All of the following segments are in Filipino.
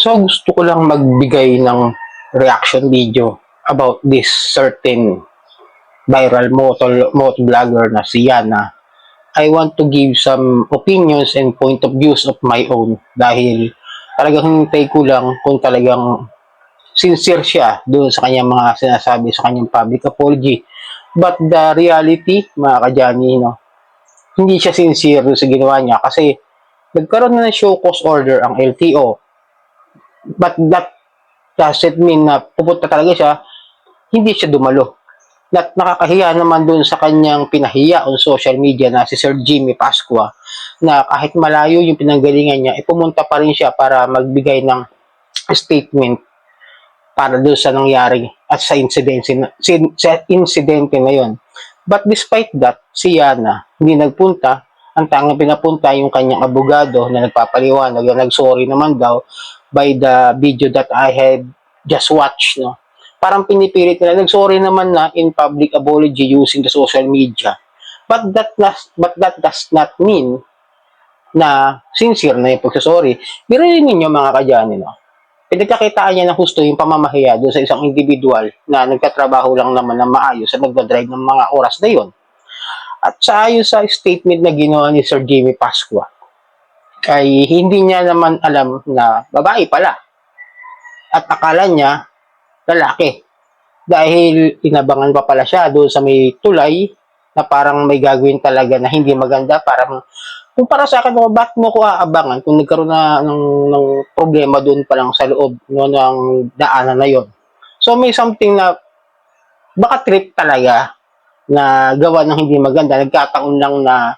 So gusto ko lang magbigay ng reaction video about this certain viral motor, motor vlogger na si Yana. I want to give some opinions and point of views of my own dahil talagang hintay ko lang kung talagang sincere siya doon sa kanyang mga sinasabi sa kanyang public apology. But the reality, mga kadyani, no, hindi siya sincere sa ginawa niya kasi nagkaroon na ng show cause order ang LTO. But that doesn't mean na pupunta talaga siya, hindi siya dumalo. At nakakahiya naman doon sa kanyang pinahiya on social media na si Sir Jimmy Pascua na kahit malayo yung pinanggalingan niya, eh, pumunta pa rin siya para magbigay ng statement para doon sa nangyari at sa insidente na, sa insidente na yon. But despite that, si Yana hindi nagpunta. Ang tangang pinapunta yung kanyang abogado na nagpapaliwanag na nagsorry naman daw by the video that I had just watched. No? Parang pinipilit nila, nagsorry naman na in public apology using the social media. But that, nas- but that does not mean na sincere na yung pagsasorry. Birayin ninyo mga kadyani, no? pinagkakitaan niya ng husto yung pamamahiya doon sa isang individual na nagkatrabaho lang naman na maayos at nagdadrive ng mga oras na yon. At sa ayon sa statement na ginawa ni Sir Jimmy Pascua, ay hindi niya naman alam na babae pala. At akala niya lalaki. Dahil inabangan pa pala siya doon sa may tulay na parang may gagawin talaga na hindi maganda. Parang kung para sa akin, no, ba't mo ko aabangan kung nagkaroon na ng, ng problema doon pa lang sa loob no, ng daanan na yon. So may something na baka trip talaga na gawa ng hindi maganda. Nagkataon lang na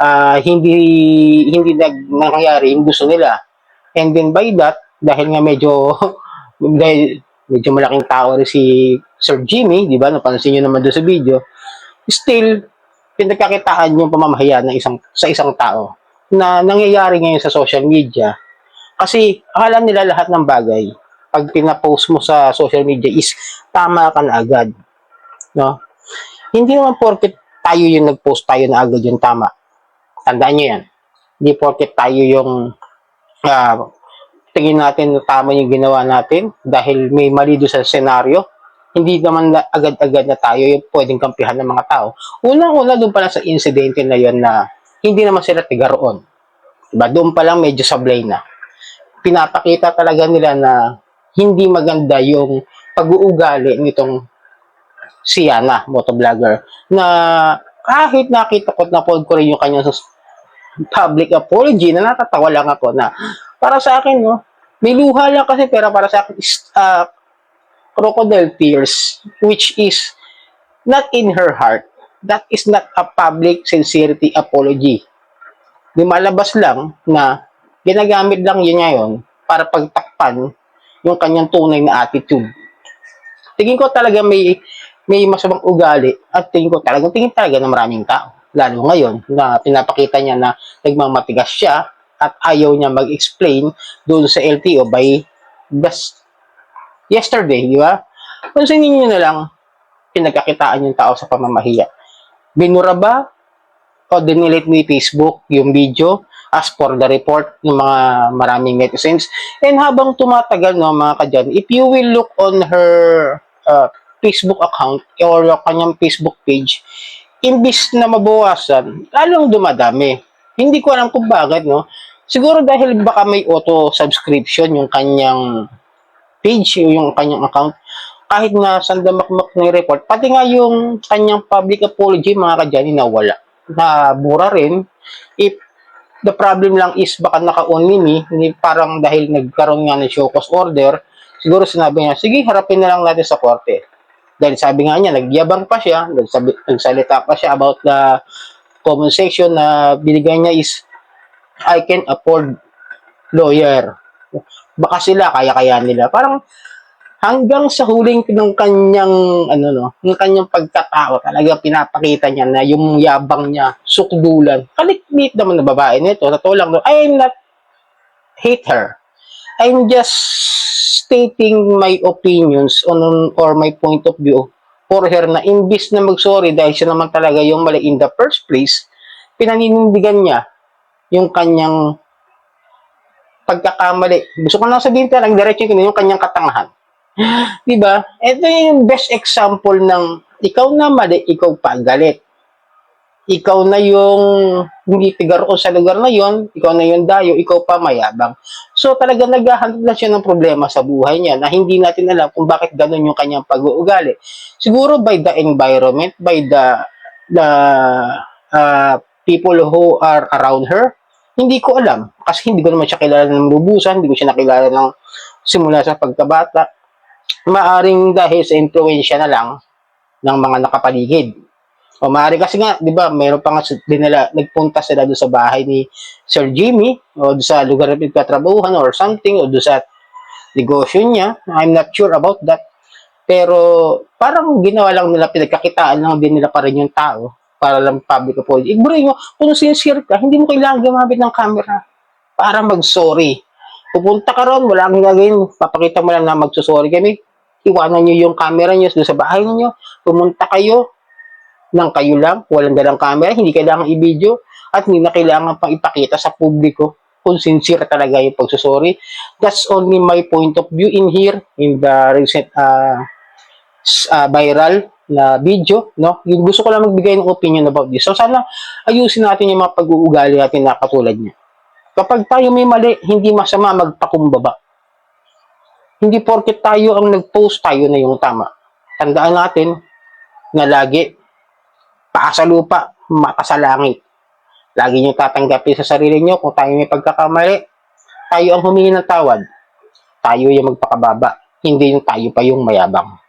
ah, hindi hindi nag, nangyari yung gusto nila. And then by that, dahil nga medyo dahil medyo malaking tao rin si Sir Jimmy, di ba? Napansin niyo naman doon sa video. Still, pinagkakitaan yung pamamahiya ng isang sa isang tao na nangyayari ngayon sa social media kasi akala nila lahat ng bagay pag pinapost mo sa social media is tama ka na agad no hindi naman porket tayo yung nagpost tayo na agad yung tama tandaan nyo yan hindi porket tayo yung ah, tingin natin na tama yung ginawa natin dahil may mali doon sa senaryo hindi naman na agad-agad na tayo yung pwedeng kampihan ng mga tao. Unang-una doon pa lang sa insidente na yon na hindi naman sila tiga roon. Diba? Doon pa lang medyo sablay na. Pinapakita talaga nila na hindi maganda yung pag-uugali nitong si Yana, motovlogger, na kahit nakita ko na ko rin yung kanyang public apology na natatawa lang ako na para sa akin, no, may luha lang kasi pero para sa akin ah, crocodile tears, which is not in her heart. That is not a public sincerity apology. Lumalabas lang na ginagamit lang yun ngayon para pagtakpan yung kanyang tunay na attitude. Tingin ko talaga may may masamang ugali at tingin ko talaga tingin talaga ng maraming tao. Lalo ngayon na pinapakita niya na nagmamatigas siya at ayaw niya mag-explain doon sa LTO by just yesterday, di ba? Pansinin niyo na lang, pinagkakitaan yung tao sa pamamahiya. Binura ba o dinelete ni Facebook yung video as for the report ng mga maraming netizens? And habang tumatagal, no, mga kadyan, if you will look on her uh, Facebook account or kanyang Facebook page, imbis na mabawasan, lalong dumadami. Hindi ko alam kung bakit, no? Siguro dahil baka may auto-subscription yung kanyang page, yung kanyang account, kahit na sandamakmak ng report, pati nga yung kanyang public apology, mga kadyani, nawala. Na mura rin. If the problem lang is baka naka-only me, hindi parang dahil nagkaroon nga ng show cause order, siguro sinabi niya, sige, harapin na lang natin sa korte. Dahil sabi nga niya, nagyabang pa siya, nagsabi, nagsalita pa siya about the comment section na binigay niya is, I can afford lawyer baka sila kaya-kaya nila. Parang hanggang sa huling ng kanyang ano no, ng kanyang pagkatao, talaga pinapakita niya na yung yabang niya, sukdulan. Kaliklit naman na babae nito. Totoo lang, no, I'm not hate her. I'm just stating my opinions on or my point of view for her na imbis na mag-sorry dahil siya naman talaga yung mali in the first place, pinaninindigan niya yung kanyang pagkakamali. Gusto ko lang sabihin talaga, diretso na yung kanyang katangahan. Di ba? Ito yung best example ng ikaw na mali, ikaw pa galit. Ikaw na yung hindi tigaroon sa lugar na yon, ikaw na yung dayo, ikaw pa mayabang. So talaga naghahanap na siya ng problema sa buhay niya na hindi natin alam kung bakit ganun yung kanyang pag-uugali. Siguro by the environment, by the the uh, people who are around her, hindi ko alam. Kasi hindi ko naman siya kilala ng lubusan, hindi ko siya nakilala ng simula sa pagkabata. Maaring dahil sa influensya na lang ng mga nakapaligid. O maaari kasi nga, di ba, mayroon pa nga s- dinala, nagpunta sila doon sa bahay ni Sir Jimmy o doon sa lugar na pinagkatrabahuhan or something o doon sa negosyo niya. I'm not sure about that. Pero parang ginawa lang nila, pinagkakitaan lang din nila pa rin yung tao para lang public apology. Ibro mo, kung sincere ka, hindi mo kailangan gumamit ng camera para mag-sorry. Pupunta ka ron, wala kang gagawin, papakita mo lang na magsusorry kami. Iwanan nyo yung camera nyo doon sa bahay niyo. Pumunta kayo, nang kayo lang, walang dalang camera, hindi kailangan i-video, at hindi na kailangan pang ipakita sa publiko kung sincere talaga yung pagsusori. That's only my point of view in here, in the recent uh, uh, viral na video, no? Yung gusto ko lang magbigay ng opinion about this. So sana ayusin natin yung mga pag-uugali natin na katulad niya. Kapag tayo may mali, hindi masama magpakumbaba. Hindi porket tayo ang nag-post, tayo na yung tama. Tandaan natin na lagi paa sa lupa, mata sa langit. Lagi niyo tatanggapin sa sarili niyo kung tayo may pagkakamali. Tayo ang humingi ng tawad. Tayo yung magpakababa. Hindi yung tayo pa yung mayabang.